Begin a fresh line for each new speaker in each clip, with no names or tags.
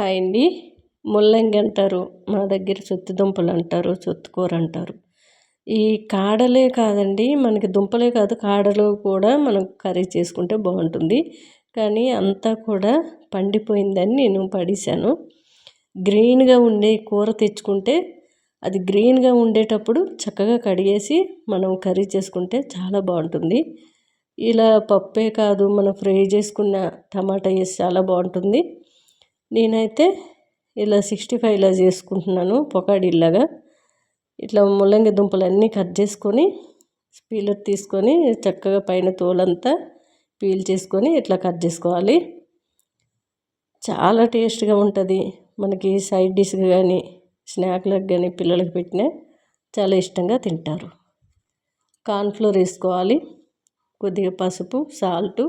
Hi అండి ముల్లంగి అంటారు మా దగ్గర సొత్తి దుంపలు అంటారు సొత్తుకూర అంటారు. ఈ కాడలే కాదండి మనకి దుంపలే కాదు కాడలు కూడా మనం కర్రీ చేసుకుంటే బాగుంటుంది. కానీ అంతా కూడా పండిపోయిందని నేను పడేశాను. గ్రీన్గా ఉండే కూర తెచ్చుకుంటే అది గ్రీన్గా ఉండేటప్పుడు చక్కగా కడిగేసి మనం కర్రీ చేసుకుంటే చాలా బాగుంటుంది. ఇలా పప్పే కాదు మనం ఫ్రై చేసుకున్న టమాటా వేసి చాలా బాగుంటుంది. నేనైతే ఇలా సిక్స్టీ ఫైవ్ ఇలా చేసుకుంటున్నాను పొకాడీలాగా ఇట్లా ముల్లంగి దుంపలు అన్నీ కట్ చేసుకొని పీలర్ తీసుకొని చక్కగా పైన తోలంతా పీల్ చేసుకొని ఇట్లా కట్ చేసుకోవాలి. చాలా టేస్ట్గా ఉంటుంది. మనకి సైడ్ డిష్గా కానీ స్నాక్లకు కానీ పిల్లలకు పెట్టినా చాలా ఇష్టంగా తింటారు. కార్న్ఫ్లోర్ వేసుకోవాలి. కొద్దిగా పసుపు సాల్టు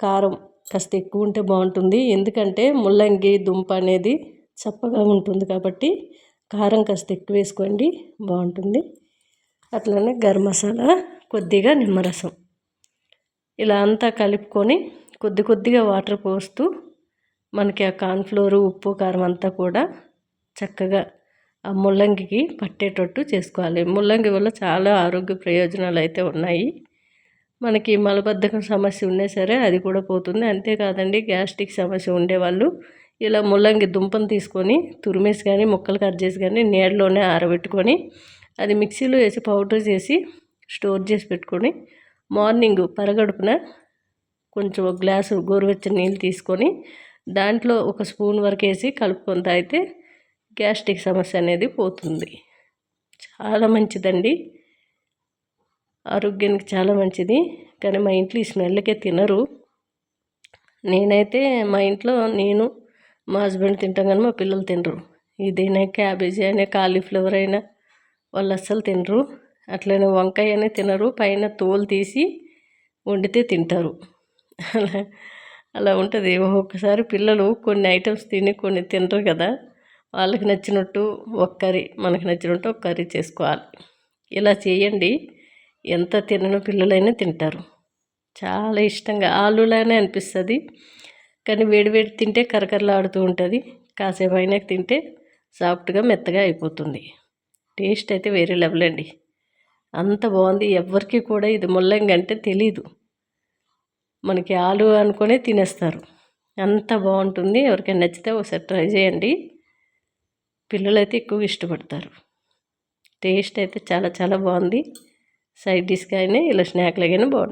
కారం కాస్త ఎక్కువ ఉంటే బాగుంటుంది. ఎందుకంటే ముల్లంగి దుంప అనేది చప్పగా ఉంటుంది కాబట్టి కారం కాస్త ఎక్కువ వేసుకోండి బాగుంటుంది. అట్లనే గరం మసాలా కొద్దిగా నిమ్మరసం. ఇలా అంతా కలుపుకొని కొద్ది కొద్దిగా వాటర్ పోస్తూ మనకి ఆ కార్న్ఫ్లోర్ ఉప్పు కారం అంతా కూడా చక్కగా ఆ ముల్లంగికి పట్టేటట్టు చేసుకోవాలి. ముల్లంగి వల్ల చాలా ఆరోగ్య ప్రయోజనాలు అయితే ఉన్నాయి. మనకి మలబద్ధకం సమస్య ఉన్నా సరే అది కూడా పోతుంది. అంతేకాదండి గ్యాస్ట్రిక్ సమస్య ఉండేవాళ్ళు ఇలా ముల్లంగి దుంపను తీసుకొని తురిమేసి కానీ ముక్కలు కట్ చేసి కానీ నీడలోనే ఆరబెట్టుకొని అది మిక్సీలో వేసి పౌడర్ చేసి స్టోర్ చేసి పెట్టుకొని మార్నింగ్ పరగడుపున కొంచెం ఒక గ్లాసు గోరువెచ్చని నీళ్ళు తీసుకొని దాంట్లో ఒక స్పూన్ వరకు వేసి కలుపుకొని తాగితే గ్యాస్ట్రిక్ సమస్య అనేది పోతుంది. చాలా మంచిదండి. ఆరోగ్యానికి చాలా మంచిది. కానీ మా ఇంట్లో ఈ స్మెల్కే తినరు. నేనైతే మా ఇంట్లో నేను మా హస్బెండ్ తింటాం కానీ మా పిల్లలు తినరు. ఇదైనా క్యాబేజీ అయినా కాలీఫ్లవర్ అయినా వాళ్ళు అస్సలు తినరు. అట్లనే వంకాయ అనే తినరు. పైన తోలు తీసి వండితే తింటారు. అలా అలా ఉంటుంది. ఒక్కొక్కసారి పిల్లలు కొన్ని ఐటమ్స్ తిని కొన్ని తినరు కదా. వాళ్ళకి నచ్చినట్టు ఒక కర్రీ మనకి నచ్చినట్టు ఒక కర్రీ చేసుకోవాలి. ఇలా చేయండి. ఎంత తినని పిల్లలైనా తింటారు. చాలా ఇష్టంగా ఆలులానే అనిపిస్తుంది. కానీ వేడి వేడి తింటే కరకరలాడుతూ ఉంటుంది. కాసేపు అయినాక తింటే సాఫ్ట్గా మెత్తగా అయిపోతుంది. టేస్ట్ అయితే వేరే లెవెల్ అండి. అంత బాగుంది. ఎవరికి కూడా ఇది ముల్లంగి అంటే తెలీదు. మనకి ఆలు అనుకునే తినేస్తారు. అంత బాగుంటుంది. ఎవరికైనా నచ్చితే ఒకసారి ట్రై చేయండి. పిల్లలు అయితే ఎక్కువ ఇష్టపడతారు. టేస్ట్ అయితే చాలా చాలా బాగుంది. సైడ్ డిష్గా అయినా ఇలా స్నాక్లాగైనా బాగుంటుంది